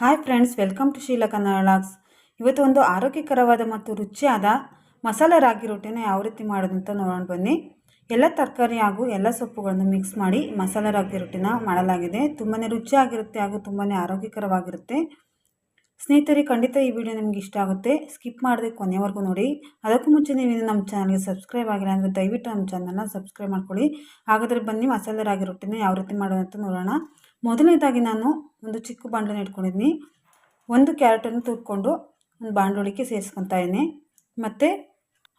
Hi friends welcome to Sheela Kannada vlogs ಇವತ್ತು ಒಂದು ಆರೋಗ್ಯಕರವಾದ ಮತ್ತು ರುಚಿಯಾದ ಮಸಾಲೆ ರಾಗಿ ರೊಟ್ಟಿನ ಯಾವ ರೀತಿ ಮಾಡೋದು ಅಂತ ನೋಡೋಣ ಬನ್ನಿ. ಎಲ್ಲ ತರಕಾರಿ ಹಾಗೂ ಎಲ್ಲ ಸೊಪ್ಪುಗಳನ್ನು ಮಿಕ್ಸ್ ಮಾಡಿ ಮಸಾಲೆ ರಾಗಿ ರೊಟ್ಟಿನ ಮಾಡಲಾಗಿದೆ. ತುಂಬಾ ರುಚಿಯಾಗಿರುತ್ತೆ ಹಾಗೂ ತುಂಬಾ ಆರೋಗ್ಯಕರವಾಗಿರುತ್ತೆ. ಸ್ನೇಹಿತರೆ, ಖಂಡಿತ ಈ ವಿಡಿಯೋ ನಿಮ್ಗೆ ಇಷ್ಟ ಆಗುತ್ತೆ. ಸ್ಕಿಪ್ ಮಾಡದೆ ಕೊನೆವರೆಗೂ ನೋಡಿ. ಅದಕ್ಕೂ ಮುಂಚೆ ನೀವು ನಮ್ಮ ಚಾನಲ್ಗೆ ಸಬ್ಸ್ಕ್ರೈಬ್ ಆಗಿಲ್ಲ ಅಂದರೆ ದಯವಿಟ್ಟು ನಮ್ಮ ಚಾನಲ್ನ ಸಬ್ಸ್ಕ್ರೈಬ್ ಮಾಡ್ಕೊಳ್ಳಿ. ಹಾಗಾದರೆ ಬನ್ನಿ ಮಸಾಲೆ ರಾಗಿ ರೊಟ್ಟಿನ ಯಾವ ರೀತಿ ಮಾಡೋದಂತ ನೋಡೋಣ. ಮೊದಲನೇದಾಗಿ ನಾನು ಒಂದು ಚಿಕ್ಕ ಬಾಂಡ್ಲನ್ನ ಇಟ್ಕೊಂಡಿದ್ದೀನಿ ಒಂದು ಕ್ಯಾರೆಟನ್ನು ತುರ್ಕೊಂಡು ಒಂದು ಬಾಂಡ್ಲೊಳಗೆ ಸೇರಿಸ್ಕೊತಾ ಇದ್ದೀನಿ. ಮತ್ತು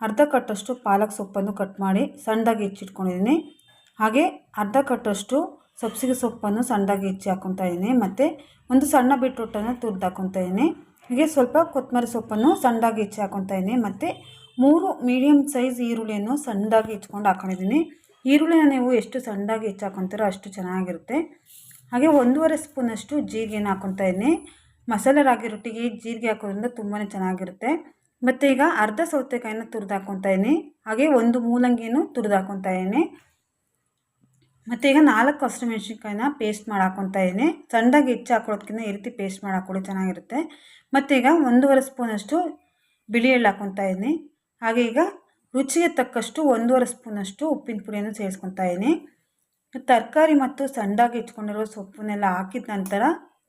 ಅರ್ಧ ಕಟ್ಟಷ್ಟು ಪಾಲಕ್ ಸೊಪ್ಪನ್ನು ಕಟ್ ಮಾಡಿ ಸಣ್ಣದಾಗಿ ಹೆಚ್ಚಿಟ್ಕೊಂಡಿದ್ದೀನಿ ಹಾಗೆ ಅರ್ಧ ಕಟ್ಟಷ್ಟು ಸಬ್ಸಿಗೆ ಸೊಪ್ಪನ್ನು ಸಣ್ಣದಾಗಿ ಹೆಚ್ಚಿ ಹಾಕ್ಕೊತಾ ಇದ್ದೀನಿ. ಮತ್ತು ಒಂದು ಸಣ್ಣ ಬೀಟ್ರೂಟನ್ನು ತುರ್ದು ಹಾಕ್ಕೊತಾ ಇದ್ದೀನಿ. ಹೀಗೆ ಸ್ವಲ್ಪ ಕೊತ್ತಂಬರಿ ಸೊಪ್ಪನ್ನು ಸಣ್ಣದಾಗಿ ಹೆಚ್ಚಿ ಹಾಕ್ಕೊತಾ ಇದ್ದೀನಿ. ಮತ್ತು ಮೂರು ಮೀಡಿಯಮ್ ಸೈಜ್ ಈರುಳ್ಳಿಯನ್ನು ಸಣ್ಣದಾಗಿ ಹೆಚ್ಕೊಂಡು ಹಾಕೊಂಡಿದ್ದೀನಿ. ಈರುಳ್ಳಿನ ನೀವು ಎಷ್ಟು ಸಣ್ಣದಾಗಿ ಹೆಚ್ಚಾಕೊತೀರೋ ಅಷ್ಟು ಚೆನ್ನಾಗಿರುತ್ತೆ. ಹಾಗೆ ಒಂದೂವರೆ ಸ್ಪೂನಷ್ಟು ಜೀರಿಗೆನ ಹಾಕ್ಕೊತಾ ಇದ್ದೀನಿ ಮಸಾಲೆ ರಾಗಿ ರೊಟ್ಟಿಗೆ ಜೀರಿಗೆ ಹಾಕೋದ್ರಿಂದ ತುಂಬಾ ಚೆನ್ನಾಗಿರುತ್ತೆ. ಮತ್ತು ಈಗ ಅರ್ಧ ಸೌತೆಕಾಯಿನ ತುರಿದು ಹಾಕ್ಕೊತಾ ಇದ್ದೀನಿ ಹಾಗೆ ಒಂದು ಮೂಲಂಗಿಯನ್ನು ತುರಿದು ಹಾಕ್ಕೊತಾ ಇದ್ದೀನಿ ಮತ್ತು ಈಗ ನಾಲ್ಕು ಹಸಿಮೆಣ್ಸಿನ್ಕಾಯಿನ ಪೇಸ್ಟ್ ಮಾಡಿ ಹಾಕ್ಕೊತಾ ಇದ್ದೀನಿ ಸಣ್ಣದಾಗಿ ಹೆಚ್ಚು ಹಾಕೊಳ್ಳೋದಕ್ಕಿಂತ ಈ ರೀತಿ ಪೇಸ್ಟ್ ಮಾಡಿ ಹಾಕೊಳ್ಳಿ ಚೆನ್ನಾಗಿರುತ್ತೆ. ಮತ್ತು ಈಗ ಒಂದೂವರೆ ಸ್ಪೂನಷ್ಟು ಬಿಳಿ ಎಳ್ಳು ಹಾಕ್ಕೊತಾ ಇದ್ದೀನಿ ಹಾಗೆ ಈಗ ರುಚಿಗೆ ತಕ್ಕಷ್ಟು ಒಂದೂವರೆ ಸ್ಪೂನಷ್ಟು ಉಪ್ಪಿನ ಪುಡಿಯನ್ನು ಸೇರಿಸ್ಕೊತಾ ಇದ್ದೀನಿ ತರಕಾರಿ ಮತ್ತು ಸಣ್ಣದಾಗಿ ಇಟ್ಕೊಂಡಿರೋ ಸೊಪ್ಪನ್ನೆಲ್ಲ ಹಾಕಿದ ನಂತರ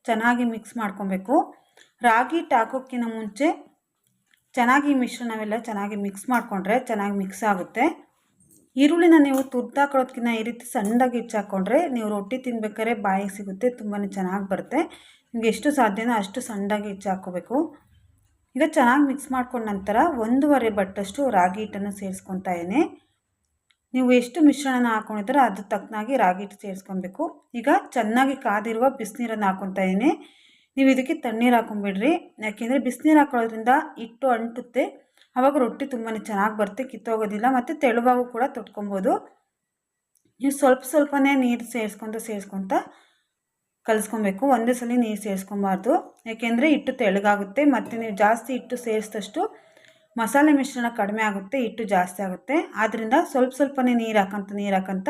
ಚೆನ್ನಾಗಿ ಮಿಕ್ಸ್ ಮಾಡ್ಕೊಬೇಕು. ರಾಗಿ ಹಾಕೋಕ್ಕಿಂತ ಮುಂಚೆ ಚೆನ್ನಾಗಿ ಮಿಶ್ರಣವೆಲ್ಲ ಚೆನ್ನಾಗಿ ಮಿಕ್ಸ್ ಮಾಡಿಕೊಂಡ್ರೆ ಚೆನ್ನಾಗಿ ಮಿಕ್ಸ್ ಆಗುತ್ತೆ. ಈರುಳ್ಳಿನ ನೀವು ತುರ್ದಾಕೊಳ್ಳೋದಕ್ಕಿಂತ ಈ ರೀತಿ ಸಣ್ಣದಾಗಿ ಹೆಚ್ಚಾಕೊಂಡ್ರೆ ನೀವು ರೊಟ್ಟಿ ತಿನ್ಬೇಕಾದ್ರೆ ಬಾಯಿಗೆ ಸಿಗುತ್ತೆ ತುಂಬಾ ಚೆನ್ನಾಗಿ ಬರುತ್ತೆ. ನಿಮ್ಗೆ ಎಷ್ಟು ಸಾಧ್ಯನೋ ಅಷ್ಟು ಸಣ್ಣದಾಗಿ ಹೆಚ್ಚಾಕೋಬೇಕು ಈಗ ಚೆನ್ನಾಗಿ ಮಿಕ್ಸ್ ಮಾಡ್ಕೊಂಡ ನಂತರ ಒಂದೂವರೆ ಬಟ್ಟಷ್ಟು ರಾಗಿ ಹಿಟ್ಟನ್ನು ಸೇರಿಸ್ಕೊತಾ ಇದ್ದೀನಿ. ನೀವು ಎಷ್ಟು ಮಿಶ್ರಣನ ಹಾಕೊಂಡಿದ್ದರೋ ಅದು ತಕ್ಕನಾಗಿ ರಾಗಿ ಹಿಟ್ಟು ಸೇರಿಸ್ಕೊಬೇಕು. ಈಗ ಚೆನ್ನಾಗಿ ಕಾದಿರುವ ಬಿಸಿನೀರನ್ನು ಹಾಕ್ಕೊತಾ ಇದ್ದೀನಿ. ನೀವು ಇದಕ್ಕೆ ತಣ್ಣೀರು ಹಾಕೊಂಬಿಡ್ರಿ. ಯಾಕೆಂದರೆ ಬಿಸಿನೀರು ಹಾಕೊಳ್ಳೋದ್ರಿಂದ ಹಿಟ್ಟು ಅಂಟುತ್ತೆ. ಆವಾಗ ರೊಟ್ಟಿ ತುಂಬಾ ಚೆನ್ನಾಗಿ ಬರುತ್ತೆ, ಕಿತ್ತೋಗೋದಿಲ್ಲ ಮತ್ತು ತೆಳುವಾಗೂ ಕೂಡ ತೊಟ್ಕೊಬೋದು. ನೀವು ಸ್ವಲ್ಪ ಸ್ವಲ್ಪನೇ ನೀರು ಸೇರಿಸ್ಕೊಂತ ಸೇರಿಸ್ಕೊತ ಕಲಿಸ್ಕೊಬೇಕು. ಒಂದೇ ಸಲ ನೀರು ಸೇರಿಸ್ಕೊಬಾರ್ದು. ಯಾಕೆಂದರೆ ಹಿಟ್ಟು ತೆಳಗಾಗುತ್ತೆ. ಮತ್ತು ನೀವು ಜಾಸ್ತಿ ಹಿಟ್ಟು ಸೇರಿಸಿದಷ್ಟು ಮಸಾಲೆ ಮಿಶ್ರಣ ಕಡಿಮೆ ಆಗುತ್ತೆ, ಹಿಟ್ಟು ಜಾಸ್ತಿ ಆಗುತ್ತೆ. ಆದ್ದರಿಂದ ಸ್ವಲ್ಪ ಸ್ವಲ್ಪನೇ ನೀರು ಹಾಕಂತ ನೀರು ಹಾಕಂತ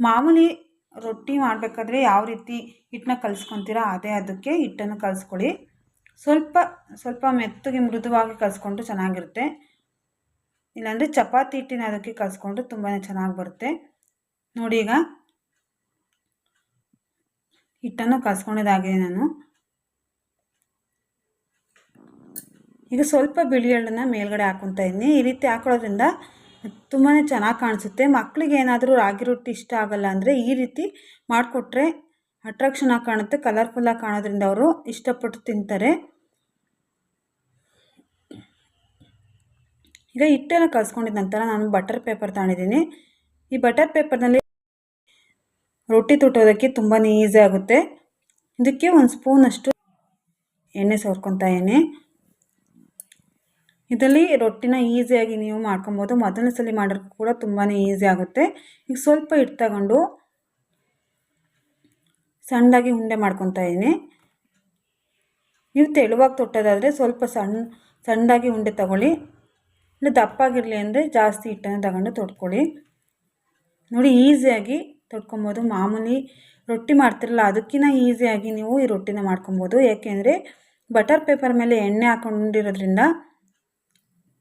ಮಾಮೂಲಿ ರೊಟ್ಟಿ ಮಾಡಬೇಕಾದ್ರೆ ಯಾವ ರೀತಿ ಹಿಟ್ಟನ್ನ ಕಲಿಸ್ಕೊತೀರಾ ಅದೇ ಅದಕ್ಕೆ ಹಿಟ್ಟನ್ನು ಕಲಿಸ್ಕೊಳ್ಳಿ. ಸ್ವಲ್ಪ ಸ್ವಲ್ಪ ಮೆತ್ತಗೆ ಮೃದುವಾಗಿ ಕಲಿಸ್ಕೊಂಡು ಚೆನ್ನಾಗಿರುತ್ತೆ. ಇಲ್ಲಾಂದರೆ ಚಪಾತಿ ಹಿಟ್ಟಿನ ಅದಕ್ಕೆ ಕಲಿಸ್ಕೊಂಡು ತುಂಬಾ ಚೆನ್ನಾಗಿ ಬರುತ್ತೆ. ನೋಡಿ ಈಗ ಹಿಟ್ಟನ್ನು ಕಲಿಸ್ಕೊಂಡಿದ್ದಾಗಿದೆ ನಾನು. ಈಗ ಸ್ವಲ್ಪ ಬಿಳಿ ಎಳ್ಳನ್ನು ಮೇಲ್ಗಡೆ ಹಾಕ್ಕೊತಾ ಇದ್ದೀನಿ ಈ ರೀತಿ ಹಾಕೊಳ್ಳೋದ್ರಿಂದ ತುಂಬಾ ಚೆನ್ನಾಗಿ ಕಾಣಿಸುತ್ತೆ. ಮಕ್ಕಳಿಗೆ ಏನಾದರೂ ರಾಗಿ ರೊಟ್ಟಿ ಇಷ್ಟ ಆಗಲ್ಲ ಅಂದರೆ ಈ ರೀತಿ ಮಾಡಿಕೊಟ್ರೆ ಅಟ್ರಾಕ್ಷನ್ ಆಗಿ ಕಾಣುತ್ತೆ. ಕಲರ್ಫುಲ್ಲಾಗಿ ಕಾಣೋದ್ರಿಂದ ಅವರು ಇಷ್ಟಪಟ್ಟು ತಿಂತಾರೆ. ಈಗ ಹಿಟ್ಟೆಲ್ಲ ಕಲಿಸ್ಕೊಂಡಿದ್ದ ನಂತರ ನಾನು ಬಟರ್ ಪೇಪರ್ ತಗೊಂಡಿದ್ದೀನಿ. ಈ ಬಟರ್ ಪೇಪರ್ನಲ್ಲಿ ರೊಟ್ಟಿ ತುಟ್ಟೋದಕ್ಕೆ ತುಂಬಾ ಈಸಿ ಆಗುತ್ತೆ. ಇದಕ್ಕೆ ಒಂದು ಸ್ಪೂನಷ್ಟು ಎಣ್ಣೆ ಸವರ್ಕೊತಾ ಇದ್ದೀನಿ. ಇದರಲ್ಲಿ ರೊಟ್ಟಿನ ಈಸಿಯಾಗಿ ನೀವು ಮಾಡ್ಕೊಬೋದು. ಮೊದಲನೇ ಸಲ ಮಾಡೋಕ್ಕೆ ಕೂಡ ತುಂಬಾ ಈಸಿ ಆಗುತ್ತೆ. ಈಗ ಸ್ವಲ್ಪ ಹಿಟ್ಟು ತಗೊಂಡು ಸಣ್ಣದಾಗಿ ಉಂಡೆ ಮಾಡ್ಕೊತಾ ಇದ್ದೀನಿ. ನೀವು ತೆಳುವಾಗಿ ತೊಟ್ಟೋದಾದರೆ ಸ್ವಲ್ಪ ಸಣ್ಣ ಸಣ್ಣದಾಗಿ ಉಂಡೆ ತಗೊಳ್ಳಿ. ಇಲ್ಲ ದಪ್ಪಾಗಿರಲಿ ಅಂದರೆ ಜಾಸ್ತಿ ಹಿಟ್ಟನ್ನು ತಗೊಂಡು ತೊಟ್ಕೊಳ್ಳಿ. ನೋಡಿ ಈಸಿಯಾಗಿ ತೊಟ್ಕೊಬೋದು. ಮಾಮೂಲಿ ರೊಟ್ಟಿ ಮಾಡ್ತಿರಲ್ಲ ಅದಕ್ಕಿಂತ ಈಸಿಯಾಗಿ ನೀವು ಈ ರೊಟ್ಟಿನ ಮಾಡ್ಕೊಬೋದು. ಯಾಕೆಂದರೆ ಬಟರ್ ಪೇಪರ್ ಮೇಲೆ ಎಣ್ಣೆ ಹಾಕೊಂಡಿರೋದ್ರಿಂದ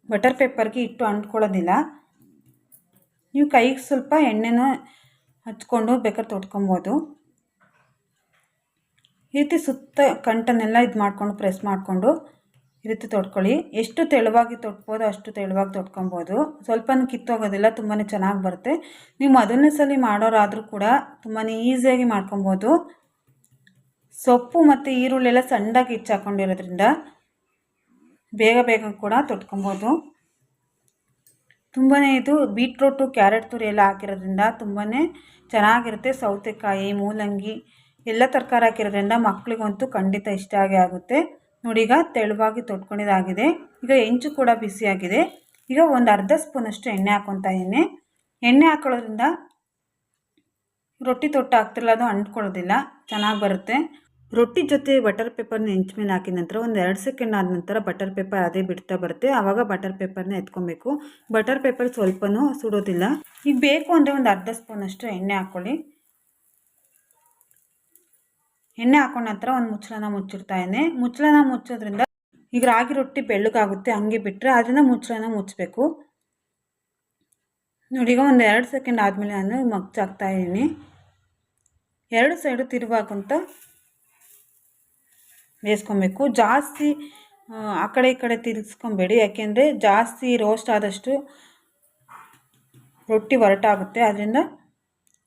ಬಟರ್ ಪೇಪರ್ಗೆ ಇಟ್ಟು ಅಂಟ್ಕೊಳ್ಳೋದಿಲ್ಲ. ನೀವು ಕೈಗೆ ಸ್ವಲ್ಪ ಎಣ್ಣೆನ ಹಚ್ಕೊಂಡು ಬೇಕಾದ್ರೆ ತೊಟ್ಕೊಬೋದು. ಈ ರೀತಿ ಸುತ್ತ ಕಂಟನ್ನೆಲ್ಲ ಇದು ಮಾಡಿಕೊಂಡು, ಪ್ರೆಸ್ ಮಾಡಿಕೊಂಡು ಈ ರೀತಿ ತೊಟ್ಕೊಳ್ಳಿ. ಎಷ್ಟು ತೆಳುವಾಗಿ ತೊಟ್ಬೋದು ಅಷ್ಟು ತೆಳುವಾಗಿ ತೊಟ್ಕೊಬೋದು. ಸ್ವಲ್ಪ ಕಿತ್ತೋಗೋದಿಲ್ಲ ತುಂಬಾ ಚೆನ್ನಾಗಿ ಬರುತ್ತೆ. ನೀವು ಮೊದಲನೇ ಸಲ ಮಾಡೋರಾದರೂ ಕೂಡ ತುಂಬಾ ಈಸಿಯಾಗಿ ಮಾಡ್ಕೊಬೋದು. ಸೊಪ್ಪು ಮತ್ತು ಈರುಳ್ಳಿ ಎಲ್ಲ ಸಣ್ಣದಾಗಿ ಹೆಚ್ಚು ಹಾಕ್ಕೊಂಡಿರೋದ್ರಿಂದ ಬೇಗ ಬೇಗ ಕೂಡ ತೊಟ್ಕೊಬೋದು. ತುಂಬಾ ಇದು ಬೀಟ್ರೋಟು, ಕ್ಯಾರೆಟ್ ತುರಿ ಎಲ್ಲ ಹಾಕಿರೋದ್ರಿಂದ ತುಂಬಾ ಚೆನ್ನಾಗಿರುತ್ತೆ. ಸೌತೆಕಾಯಿ, ಮೂಲಂಗಿ ಎಲ್ಲ ತರಕಾರಿ ಹಾಕಿರೋದ್ರಿಂದ ಮಕ್ಕಳಿಗಂತೂ ಖಂಡಿತ ಇಷ್ಟ ಆಗೇ ಆಗುತ್ತೆ. ನೋಡಿ ಈಗ ತೆಳುವಾಗಿ ತೊಟ್ಕೊಂಡಿದ್ದಾಗಿದೆ. ಈಗ ಹೆಂಚು ಕೂಡ ಬಿಸಿಯಾಗಿದೆ ಈಗ ಒಂದು ಅರ್ಧ ಸ್ಪೂನಷ್ಟು ಎಣ್ಣೆ ಹಾಕ್ಕೊತಾ ಇದ್ದೀನಿ. ಎಣ್ಣೆ ಹಾಕೊಳ್ಳೋದ್ರಿಂದ ರೊಟ್ಟಿ ತೊಟ್ಟು ಹಾಕ್ತಿರಲ್ಲ ಅದು ಅಂಟ್ಕೊಳ್ಳೋದಿಲ್ಲ. ಚೆನ್ನಾಗಿ ಬರುತ್ತೆ. ರೊಟ್ಟಿ ಜೊತೆ ಬಟರ್ ಪೇಪರ್ನ ಹೆಂಚ್ ಮೇಲೆ ಹಾಕಿದ ನಂತರ ಒಂದು ಎರಡು ಸೆಕೆಂಡ್ ಆದ ನಂತರ ಬಟರ್ ಪೇಪರ್ ಅದೇ ಬಿಡ್ತಾ ಬರುತ್ತೆ. ಆವಾಗ ಬಟರ್ ಪೇಪರ್ನ ಎತ್ಕೊಬೇಕು. ಬಟರ್ ಪೇಪರ್ ಸ್ವಲ್ಪನೂ ಸುಡೋದಿಲ್ಲ. ಈಗ ಬೇಕು ಅಂದರೆ ಒಂದು ಅರ್ಧ ಸ್ಪೂನಷ್ಟು ಎಣ್ಣೆ ಹಾಕ್ಕೊಳ್ಳಿ ಎಣ್ಣೆ ಹಾಕೊಂಡ ನಂತರ ಒಂದು ಮುಚ್ಚಳನ ಮುಚ್ಚಿಡ್ತಾ ಇದ್ದೀನಿ ಮುಚ್ಚಳನ ಮುಚ್ಚೋದ್ರಿಂದ ಈಗ ರಾಗಿ ರೊಟ್ಟಿ ಬೆಳ್ಳಗಾಗುತ್ತೆ. ಹಂಗೆ ಬಿಟ್ಟರೆ ಅದನ್ನು ಮುಚ್ಚಳನ ಮುಚ್ಚಬೇಕು. ನೋಡಿ, ಈಗ ಒಂದು ಎರಡು ಸೆಕೆಂಡ್ ಆದಮೇಲೆ ನಾನು ಮಗ್ಚಾಕ್ತಾ ಇದ್ದೀನಿ. ಎರಡು ಸೈಡು ತಿರುವಾಕಂತ ಬೇಯಿಸ್ಕೊಬೇಕು ಜಾಸ್ತಿ, ಆ ಕಡೆ ಈ ಕಡೆ ತಿರುಗಿಸ್ಕೊಬೇಡಿ. ಯಾಕೆಂದರೆ ಜಾಸ್ತಿ ರೋಸ್ಟ್ ಆದಷ್ಟು ರೊಟ್ಟಿ ಹೊರಟಾಗುತ್ತೆ ಅದರಿಂದ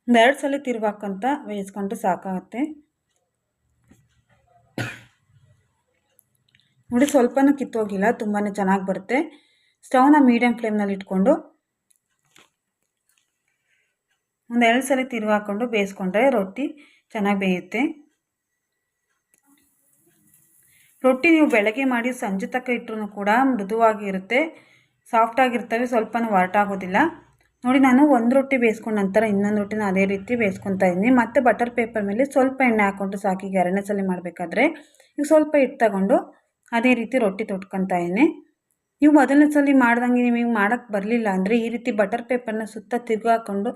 ಒಂದೆರಡು ಸಲ ತಿರುವಾಕಂತ ಬೇಯಿಸ್ಕೊಂಡು ಸಾಕಾಗುತ್ತೆ. ನೋಡಿ, ಸ್ವಲ್ಪನೂ ಕಿತ್ತೋಗಿಲ್ಲ. ತುಂಬಾ ಚೆನ್ನಾಗಿ ಬರುತ್ತೆ. ಸ್ಟವ್ನ ಮೀಡಿಯಮ್ ಫ್ಲೇಮ್ನಲ್ಲಿ ಇಟ್ಕೊಂಡು ಒಂದು ಎರಡು ಸಲ ತಿರುವಾಕೊಂಡು ಬೇಯಿಸ್ಕೊಂಡ್ರೆ ರೊಟ್ಟಿ ಚೆನ್ನಾಗಿ ಬೇಯುತ್ತೆ. ರೊಟ್ಟಿ ನೀವು ಬೆಳಗ್ಗೆ ಮಾಡಿ ಸಂಜೆ ತಕ್ಕ ಇಟ್ಟರು ಕೂಡ ಮೃದುವಾಗಿ ಇರುತ್ತೆ ಸಾಫ್ಟಾಗಿರ್ತವೆ ಸ್ವಲ್ಪನೂ ಹೊರಟಾಗೋದಿಲ್ಲ ನೋಡಿ, ನಾನು ಒಂದು ರೊಟ್ಟಿ ಬೇಯಿಸ್ಕೊಂಡ ನಂತರ ಇನ್ನೊಂದು ರೊಟ್ಟಿನ ಅದೇ ರೀತಿ ಬೇಯಿಸ್ಕೊತಾ ಇದ್ದೀನಿ. ಮತ್ತು ಬಟರ್ ಪೇಪರ್ ಮೇಲೆ ಸ್ವಲ್ಪ ಎಣ್ಣೆ ಹಾಕ್ಕೊಂಡು ಸಾಕಿ ಎರಡನೇ ಮಾಡಬೇಕಾದ್ರೆ ಈಗ ಸ್ವಲ್ಪ ಹಿಟ್ಟು ತಗೊಂಡು ಅದೇ ರೀತಿ ರೊಟ್ಟಿ ತೊಟ್ಕೊತಾ ಇದ್ದೀನಿ. ನೀವು ಮೊದಲನೇ ಸಲ ಮಾಡ್ದಂಗೆ ನಿಮಗೆ ಮಾಡೋಕ್ಕೆ ಬರಲಿಲ್ಲ ಅಂದರೆ ಈ ರೀತಿ ಬಟರ್ ಪೇಪರ್ನ ಸುತ್ತ ತಿರುಗಿ ಹಾಕ್ಕೊಂಡು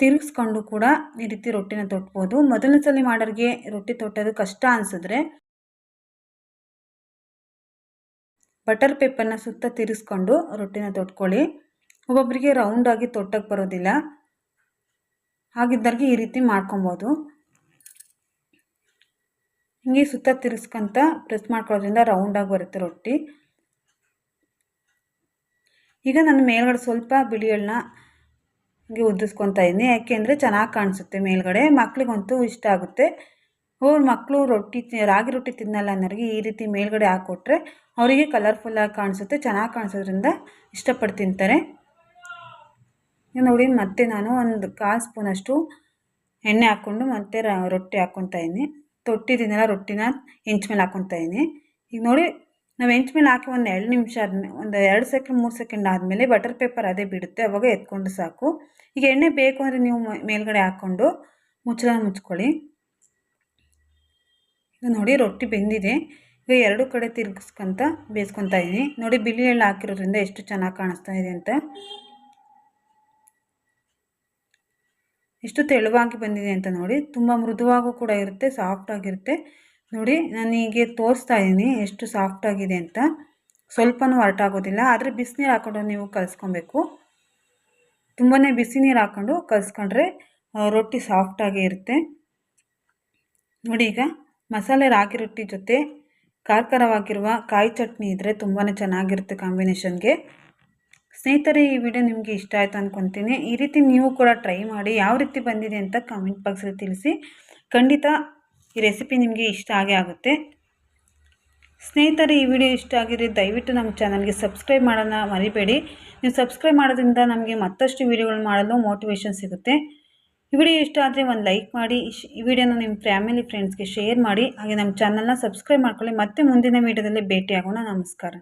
ತಿರುಗಿಸ್ಕೊಂಡು ಕೂಡ ಈ ರೀತಿ ರೊಟ್ಟಿನ ತೊಟ್ಬೋದು. ಮೊದಲನೇ ಸಲ ಮಾಡೋರಿಗೆ ರೊಟ್ಟಿ ತೊಟ್ಟೋದು ಕಷ್ಟ ಅನಿಸಿದ್ರೆ ಬಟರ್ ಪೇಪರ್ನ ಸುತ್ತ ತಿರುಗಿಸ್ಕೊಂಡು ರೊಟ್ಟಿನ ತೊಟ್ಕೊಳ್ಳಿ. ಒಬ್ಬೊಬ್ಬರಿಗೆ ರೌಂಡಾಗಿ ತೊಟ್ಟಕ್ಕೆ ಬರೋದಿಲ್ಲ. ಹಾಗಿದ್ದರಿಗೆ ಈ ರೀತಿ ಮಾಡ್ಕೊಬೋದು. ಹಿಂಗೆ ಸುತ್ತ ತಿರ್ಸ್ಕೊಂತ ಪ್ರೆಸ್ ಮಾಡ್ಕೊಳ್ಳೋದ್ರಿಂದ ರೌಂಡಾಗಿ ಬರುತ್ತೆ ರೊಟ್ಟಿ. ಈಗ ನಾನು ಮೇಲ್ಗಡೆ ಸ್ವಲ್ಪ ಬಿಳಿ ಎಳ್ಳನ್ನ ಹಿಂಗೆ ಉದ್ದಿಸ್ಕೊತಾ ಇದ್ದೀನಿ. ಯಾಕೆಂದರೆ ಚೆನ್ನಾಗಿ ಕಾಣಿಸುತ್ತೆ ಮೇಲ್ಗಡೆ. ಮಕ್ಳಿಗಂತೂ ಇಷ್ಟ ಆಗುತ್ತೆ. ಅವ್ರ ಮಕ್ಕಳು ರೊಟ್ಟಿ ರಾಗಿ ರೊಟ್ಟಿ ತಿನ್ನಲ್ಲ ಅನ್ನೋರಿಗೆ ಈ ರೀತಿ ಮೇಲ್ಗಡೆ ಹಾಕ್ಕೊಟ್ರೆ ಅವರಿಗೆ ಕಲರ್ಫುಲ್ಲಾಗಿ ಕಾಣಿಸುತ್ತೆ, ಚೆನ್ನಾಗಿ ಕಾಣಿಸೋದ್ರಿಂದ ಇಷ್ಟಪಟ್ಟು ತಿಂತಾರೆ. ನೋಡಿ ಮತ್ತೆ ನಾನು ಒಂದು ಕಾಲು ಸ್ಪೂನಷ್ಟು ಎಣ್ಣೆ ಹಾಕ್ಕೊಂಡು ಮತ್ತೆ ರೊಟ್ಟಿ ಹಾಕ್ಕೊತಾ ಇದ್ದೀನಿ ತೊಟ್ಟಿದ್ದೀನಲ್ಲ ರೊಟ್ಟಿನ ಹೆಂಚು ಮೇಲೆ ಹಾಕ್ಕೊತಾ ಇದ್ದೀನಿ ಈಗ ನೋಡಿ, ನಾವು ಹೆಂಚು ಮೇಲೆ ಹಾಕಿ ಒಂದು ಎರಡು ನಿಮಿಷ ಆದಮೇಲೆ ಒಂದು ಎರಡು ಸೆಕೆಂಡ್, ಮೂರು ಸೆಕೆಂಡ್ ಆದಮೇಲೆ ಬಟರ್ ಪೇಪರ್ ಅದೇ ಬಿಡುತ್ತೆ, ಅವಾಗ ಎತ್ಕೊಂಡು ಸಾಕು. ಈಗ ಎಣ್ಣೆ ಬೇಕು ಅಂದರೆ ನೀವು ಮೇಲ್ಗಡೆ ಹಾಕ್ಕೊಂಡು ಮುಚ್ಚಳ ಮುಚ್ಕೊಳ್ಳಿ. ನೋಡಿ ರೊಟ್ಟಿ ಬೆಂದಿದೆ. ಈಗ ಎರಡು ಕಡೆ ತಿರುಗಿಸ್ಕೊಂತ ಬೇಯಿಸ್ಕೊತಾ ಇದ್ದೀನಿ. ನೋಡಿ ಬಿಳಿ ಎಳ್ಳು ಹಾಕಿರೋದ್ರಿಂದ ಎಷ್ಟು ಚೆನ್ನಾಗಿ ಕಾಣಿಸ್ತಾ ಇದೆ ಅಂತ. ಎಷ್ಟು ತೆಳುವಾಗಿ ಬಂದಿದೆ ಅಂತ ನೋಡಿ. ತುಂಬ ಮೃದುವಾಗೂ ಕೂಡ ಇರುತ್ತೆ ಸಾಫ್ಟಾಗಿರುತ್ತೆ ನೋಡಿ, ನಾನು ಹೀಗೆ ತೋರಿಸ್ತಾ ಇದ್ದೀನಿ ಎಷ್ಟು ಸಾಫ್ಟಾಗಿದೆ ಅಂತ. ಸ್ವಲ್ಪನೂ ಹೊರಟಾಗೋದಿಲ್ಲ ಆದರೆ ಬಿಸಿನೀರು ಹಾಕ್ಕೊಂಡು ನೀವು ಕಲಿಸ್ಕೊಬೇಕು. ತುಂಬಾ ಬಿಸಿ ನೀರು ಹಾಕ್ಕೊಂಡು ಕಲಿಸ್ಕೊಂಡ್ರೆ ರೊಟ್ಟಿ ಸಾಫ್ಟಾಗಿ ಇರುತ್ತೆ. ನೋಡಿ ಈಗ. ಮಸಾಲೆ ರಾಗಿ ರೊಟ್ಟಿ ಜೊತೆ ಖಾರಖಾರವಾಗಿರುವ ಕಾಯಿ ಚಟ್ನಿ ಇದ್ದರೆ ತುಂಬಾ ಚೆನ್ನಾಗಿರುತ್ತೆ ಕಾಂಬಿನೇಷನ್ಗೆ ಸ್ನೇಹಿತರೆ, ಈ ವಿಡಿಯೋ ನಿಮಗೆ ಇಷ್ಟ ಆಯಿತು ಅಂದ್ಕೊತೀನಿ ಈ ರೀತಿ ನೀವು ಕೂಡ ಟ್ರೈ ಮಾಡಿ ಯಾವ ರೀತಿ ಬಂದಿದೆ ಅಂತ ಕಮೆಂಟ್ ಬಾಕ್ಸಲ್ಲಿ ತಿಳಿಸಿ. ಖಂಡಿತ ಈ ರೆಸಿಪಿ ನಿಮಗೆ ಇಷ್ಟ ಆಗೇ ಆಗುತ್ತೆ. ಸ್ನೇಹಿತರೆ, ಈ ವಿಡಿಯೋ ಇಷ್ಟ ಆಗಿದ್ರೆ ದಯವಿಟ್ಟು ನಮ್ಮ ಚಾನಲ್ಗೆ ಸಬ್ಸ್ಕ್ರೈಬ್ ಮಾಡೋಣ ಮರಿಬೇಡಿ. ನೀವು ಸಬ್ಸ್ಕ್ರೈಬ್ ಮಾಡೋದ್ರಿಂದ ನಮಗೆ ಮತ್ತಷ್ಟು ವೀಡಿಯೋಗಳು ಮಾಡಲು ಮೋಟಿವೇಶನ್ ಸಿಗುತ್ತೆ. ಈ ವಿಡಿಯೋ ಇಷ್ಟ ಆದರೆ ಒಂದು ಲೈಕ್ ಮಾಡಿ ಈ ವಿಡಿಯೋನ ನಿಮ್ಮ ಫ್ಯಾಮಿಲಿ ಫ್ರೆಂಡ್ಸ್ಗೆ ಶೇರ್ ಮಾಡಿ, ಹಾಗೆ ನಮ್ಮ ಚಾನಲ್ನ ಸಬ್ಸ್ಕ್ರೈಬ್ ಮಾಡ್ಕೊಳ್ಳಿ. ಮತ್ತೆ ಮುಂದಿನ ವಿಡಿಯೋದಲ್ಲಿ ಭೇಟಿಯಾಗೋಣ. ನಮಸ್ಕಾರ.